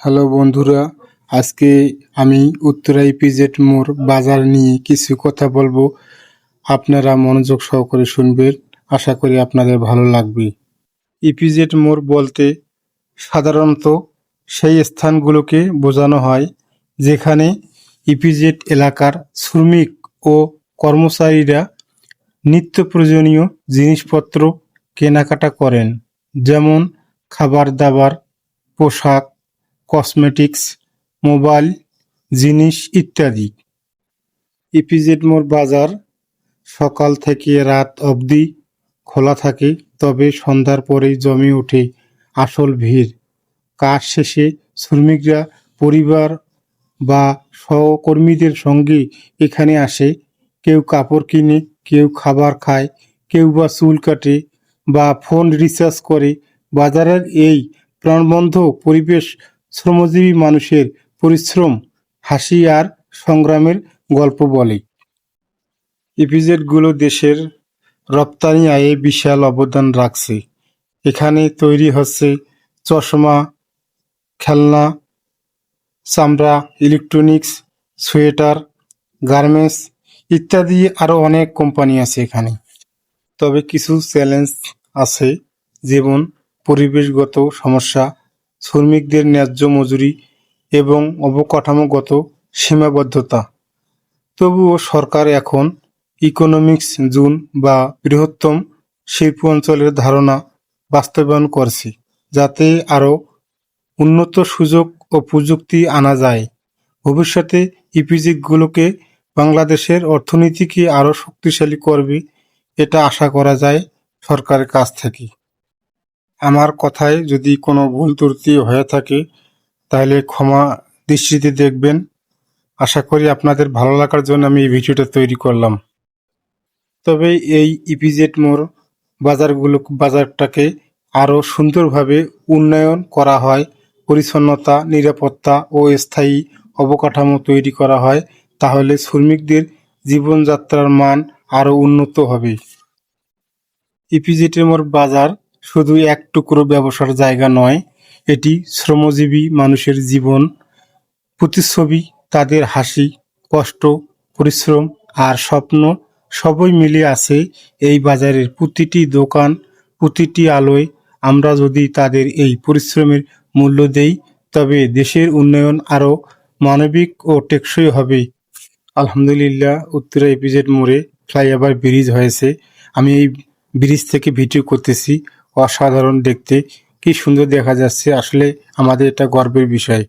Hello বন্ধুরা, আজকে আমি উত্তরা ইপিজেড মোড় বাজার নিয়ে কিছু কথা বলব। আপনারা মনোযোগ সহকারে শুনবেন, আশা করি আপনাদের ভালো লাগবে। ইপিজেড মোড় বলতে সাধারণত সেই স্থানগুলোকে বোঝানো হয়, যেখানে ইপিজেড এলাকার শ্রমিক ও কর্মচারীরা নিত্য প্রয়োজনীয় জিনিসপত্র কেনাকাটা করেন, যেমন খাবার দাবার, পোশাক কসমেটিক্স মোবাইল জিনিস ইত্যাদি। ইপিজেড মোড় বাজার সকাল থেকে রাত অবধি খোলা থাকে, তবে সন্ধ্যার পরেই জমে ওঠে আসল ভিড়। কাজ শেষে শ্রমিকরা পরিবার বা সহকর্মীদের সঙ্গে এখানে আসে। কেউ কাপড় কিনে, কেউ খাবার খায়, কেউ বা চুল কাটে বা ফোন রিচার্জ করে। বাজারের এই প্রাণবন্ধ পরিবেশ শ্রমজীবী মানুষের পরিশ্রম, হাসি আর সংগ্রামের গল্প বলে। ইপিজেডগুলো দেশের রপ্তানি আয়ে বিশাল অবদান রাখছে। এখানে তৈরি হচ্ছে চশমা, খেলনা, চামড়া, ইলেকট্রনিক্স, সোয়েটার, গার্মেন্টস ইত্যাদি আরও অনেক কোম্পানি আছে এখানে। তবে কিছু চ্যালেঞ্জ আছে, যেমন পরিবেশগত সমস্যা শ্রমিকদের ন্যায্য মজুরি এবং অবকাঠামোগত সীমাবদ্ধতা। তবুও সরকার এখন ইকোনমিক্স জোন বা বৃহত্তম শিল্প অঞ্চলের ধারণা বাস্তবায়ন করছে, যাতে আরও উন্নত সুযোগ ও প্রযুক্তি আনা যায়। ভবিষ্যতে ইপিজিগুলোকে বাংলাদেশের অর্থনীতিকে আরও শক্তিশালী করবে, এটা আশা করা যায় সরকারের কাছ থেকে। আমার কথায় যদি কোনো ভুল ত্রুটি হয়ে থাকে, তাহলে ক্ষমা দৃষ্টিতে দেখবেন। আশা করি আপনাদের ভালো লাগার জন্য আমি এই ভিডিওটা তৈরি করলাম। তবে এই ইপিজেড মোড় বাজারগুলো, বাজারটাকে আরও সুন্দরভাবে উন্নয়ন করা হয়, পরিচ্ছন্নতা, নিরাপত্তা ও স্থায়ী অবকাঠামো তৈরি করা হয়, তাহলে শ্রমিকদের জীবনযাত্রার মান আরও উন্নত হবে। ইপিজেটের মোড় বাজার শুধু এক টুকরো ব্যবসার জায়গা নয়, এটি শ্রমজীবী মানুষের জীবন, প্রতিচ্ছবি, তাদের হাসি, কষ্ট, পরিশ্রম আর স্বপ্ন সবই মিলে আছে এই বাজারের প্রতিটি দোকান, প্রতিটি আলোয়। আমরা যদি তাদের এই পরিশ্রমের মূল্য দেই, তবে দেশের উন্নয়ন আরও মানবিক ও টেকসই হবে। আলহামদুলিল্লাহ, উত্তরা এপিজেড মোড়ে ফ্লাইওভার ব্রিজ হয়েছে। আমি এই ব্রিজ থেকে ভিডিও করতেছি। অসাধারণ দেখতে। কি সুন্দর দেখা যাচ্ছে। আসলে আমাদের এটা গর্বের বিষয়।